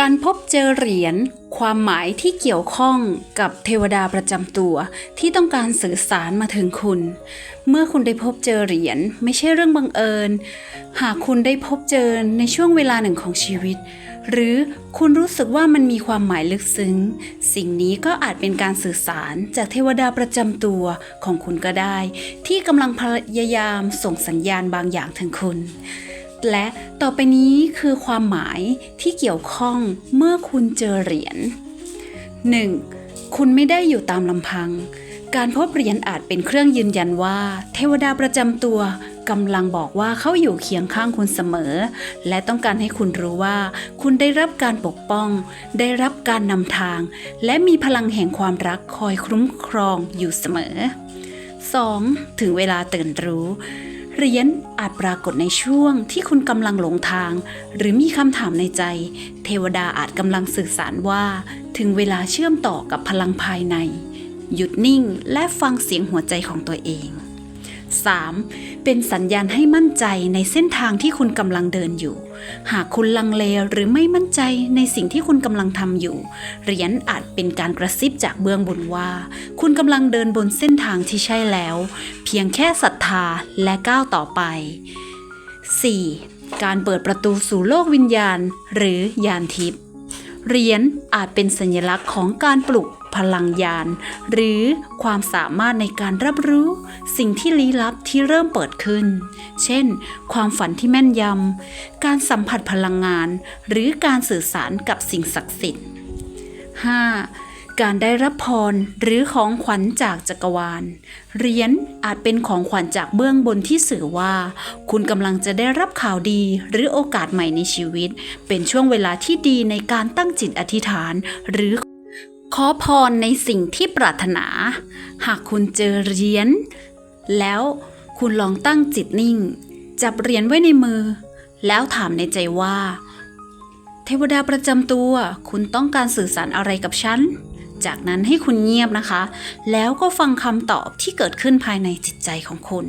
การพบเจอเหรียญความหมายที่เกี่ยวข้องกับเทวดาประจำตัวที่ต้องการสื่อสารมาถึงคุณ เมื่อคุณได้พบเจอเหรียญไม่ใช่เรื่องบังเอิญ หากคุณได้พบเจอในช่วงเวลาหนึ่งของชีวิต หรือคุณรู้สึกว่ามันมีความหมายลึกซึ้ง สิ่งนี้ก็อาจเป็นการสื่อสารจากเทวดาประจำตัวของคุณก็ได้ ที่กำลังพยายามส่งสัญญาณบางอย่างถึงคุณ และต่อไปนี้คือความหมายที่เกี่ยวข้องเมื่อคุณเจอเหรียญ 1. คุณไม่ได้อยู่ตามลำพัง การพบเหรียญอาจเป็นเครื่องยืนยันว่า เทวดาประจำตัวกำลังบอกว่าเขาอยู่เคียงข้างคุณเสมอ และต้องการให้คุณรู้ว่า คุณได้รับการปกป้อง ได้รับการนำทาง และมีพลังแห่งความรักคอยคุ้มครองอยู่เสมอ 2. ถึงเวลาตื่นรู้ เหรียญอาจปรากฏในช่วงที่คุณกำลังหลงทาง หรือมีคำถามในใจ เทวดาอาจกำลังสื่อสารว่า ถึงเวลาเชื่อมต่อกับพลังภายใน หยุดนิ่งและฟังเสียงหัวใจของตัวเอง 3. เป็นสัญญาณให้มั่นใจในเส้นทางที่คุณกำลังเดินอยู่ หากคุณลังเลหรือไม่มั่นใจในสิ่งที่คุณกำลังทำอยู่ เหรียญอาจเป็นการกระซิบจากเบื้องบนว่า คุณกำลังเดินบนเส้นทางที่ใช่แล้ว เพียงแค่ศรัทธาและก้าวต่อไป 4. การเปิดประตูสู่โลกวิญญาณ หรือยานทิพย์เหรียญอาจเป็นสัญลักษณ์ของการปลุก พลังยานหรือความสามารถในการรับรู้สิ่งที่ลี้ลับที่เริ่มเปิดขึ้น เช่น ความฝันที่แม่นยำ การสัมผัสพลังงาน หรือการสื่อสารกับสิ่งศักดิ์สิทธิ์ 5. การได้รับพรหรือของขวัญจากจักรวาลเหรียญอาจเป็นของขวัญจากเบื้องบนที่สื่อว่า คุณกำลังจะได้รับข่าวดีหรือโอกาสใหม่ในชีวิต เป็นช่วงเวลาที่ดีในการตั้งจิตอธิษฐานหรือ ขอพรในสิ่งที่ปรารถนา หากคุณเจอเหรียญแล้วคุณลองตั้งจิตนิ่ง จับเหรียญไว้ในมือ แล้วถามในใจว่า เทวดาประจำตัว คุณต้องการสื่อสารอะไรกับฉัน จากนั้นให้คุณเงียบนะคะ แล้วก็ฟังคำตอบที่เกิดขึ้นภายในจิตใจของคุณ